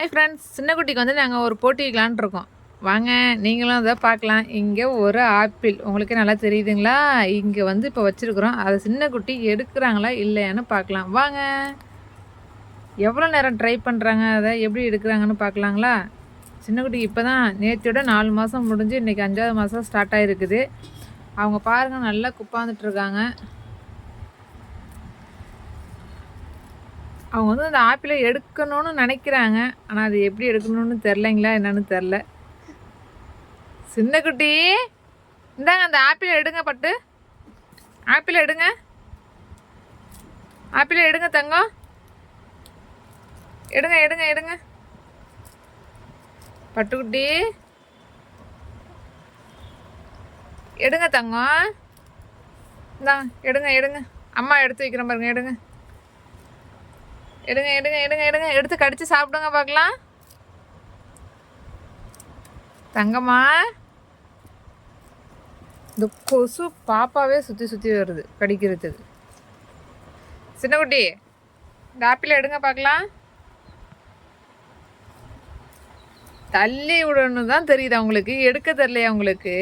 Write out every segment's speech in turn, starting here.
Hi friends சின்ன குட்டிக்கு வந்து நாங்கள் ஒரு போட்டி வைக்கலான்னு இருக்கோம். வாங்க நீங்களும் அதை பார்க்கலாம். இங்கே ஒரு ஆப்பிள். உங்களுக்கு நல்லா தெரியுதுங்களா? இங்கே வந்து இப்போ வச்சுருக்குறோம். அதை சின்ன குட்டி எடுக்கிறாங்களா இல்லையான்னு பார்க்கலாம். வாங்க. எவ்வளோ நேரம் ட்ரை பண்ணுறாங்க அதை எப்படி எடுக்கிறாங்கன்னு பார்க்கலாங்களா? சின்ன குட்டி இப்போ தான் நேற்றியோட நாலு மாதம் முடிஞ்சு இன்றைக்கி அஞ்சாவது மாதம் ஸ்டார்ட் ஆகிருக்குது அவங்க பாருங்கள் நல்லா குப்பாந்துட்டு அவங்க வந்து அந்த ஆப்பிளை எடுக்கணும்னு நினைக்கிறாங்க. ஆனால் அது எப்படி எடுக்கணும்னு தெரிலங்களா என்னன்னு தெரில சின்ன குட்டி. இந்தாங்க அந்த ஆப்பிளை எடுங்க பட்டு. ஆப்பிளை எடுங்க. ஆப்பிளை எடுங்க தங்கம். எடுங்க எடுங்க எடுங்க. பட்டுக்குட்டி. எடுங்க தங்கம். இந்தாங்க எடுங்க எடுங்க. அம்மா எடுத்து வைக்கிறேன் பாருங்க எடுங்க. எடுங்க எடுங்க எடுங்க எடுங்க. எடுத்து கடிச்சு சாப்பிடுங்க பார்க்கலாம். தங்கம்மா. இந்த கொசு பாப்பாவே சுற்றி சுற்றி வருது கடிக்கிறதுக்கு. சின்னக்குட்டி இந்த ஆப்பிள் எடுங்க பார்க்கலாம். தள்ளி விடணும் தான் தெரியுது அவங்களுக்கு. எடுக்க தெரிலையா உங்களுக்கு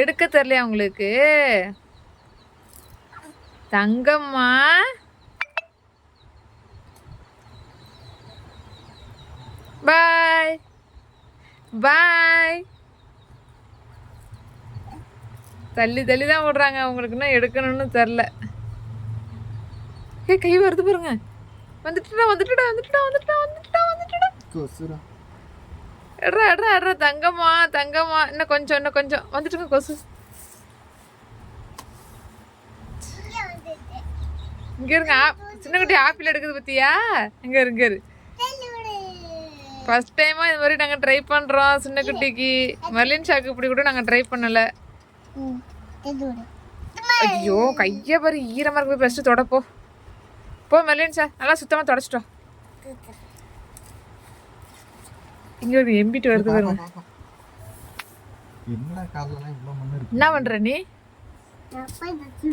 எடுக்க தெரிலையா உங்களுக்கு தங்கம்மா பாய் பாய் தள்ளி தள்ளி தான் விடுறாங்க அவங்களுக்கு என்ன எடுக்கணும்னு தெரில. ஏ கை வருது பாருங்க. வந்துட்டுடா வந்துட்டுடா வந்துட்டுடா வந்துட்டுடா வந்துட்டுடா வந்துட்டுடா. கொசுரா எட்ரா எட்ரா எட்ரா தங்கம்மா தங்கம்மா. இன்னும் கொஞ்சம் இன்னும் கொஞ்சம். வந்துட்டுங்க கொசு இங்க இருங்க. சின்ன குட்டி ஆப்பிள் எடுக்குது பத்தியா? இங்க இரு, இங்க இரு. ஃபர்ஸ்ட் டைமா இது மாதிரி நாங்க ட்ரை பண்றோம் சின்ன குட்டிக்கு. மர்லின் ஷாக்கு இப்படி கூட நாங்க ட்ரை பண்ணல. ஐயோ கைய பாரு ஈரமா இருக்கு ஃபர்ஸ்ட் தொட போ. போ மர்லின் ஷா நல்லா சுத்தமா தொடச்சிட்டோம். இங்க ஒரு எம்பிட்டு வருது பாருங்க. என்ன பண்ற நீ?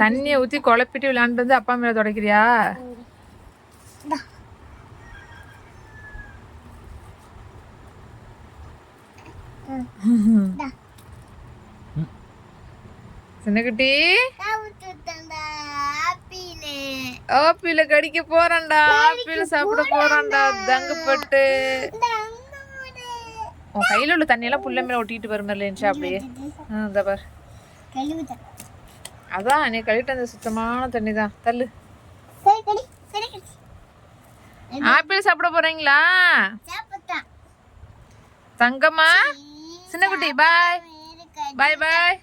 தண்ணியை ஊத்தி குழப்பிட்டு விளையாண்டு வந்து அப்பா மேல தொடக்கிறியா? சின்னக்குட்டி ஆப்பிள. கடிக்க போறான்டா. ஆப்பிள சாப்பிட போறான்டா. தங்கப்பட்டு. உன் கையில உள்ள தண்ணியெல்லாம் புள்ள மேல ஒட்டிட்டு வரும் இல்லைன்ச்சா அப்படியே. ஆ, இந்த பார். அதான் நீ கழிட்டு அந்த சுத்தமான தண்ணி தான் தள்ளு ஆப்பிள் சாப்பிட போறீங்களா? தங்கம்மா? சின்னக்குட்டி பாய் பாய் பாய்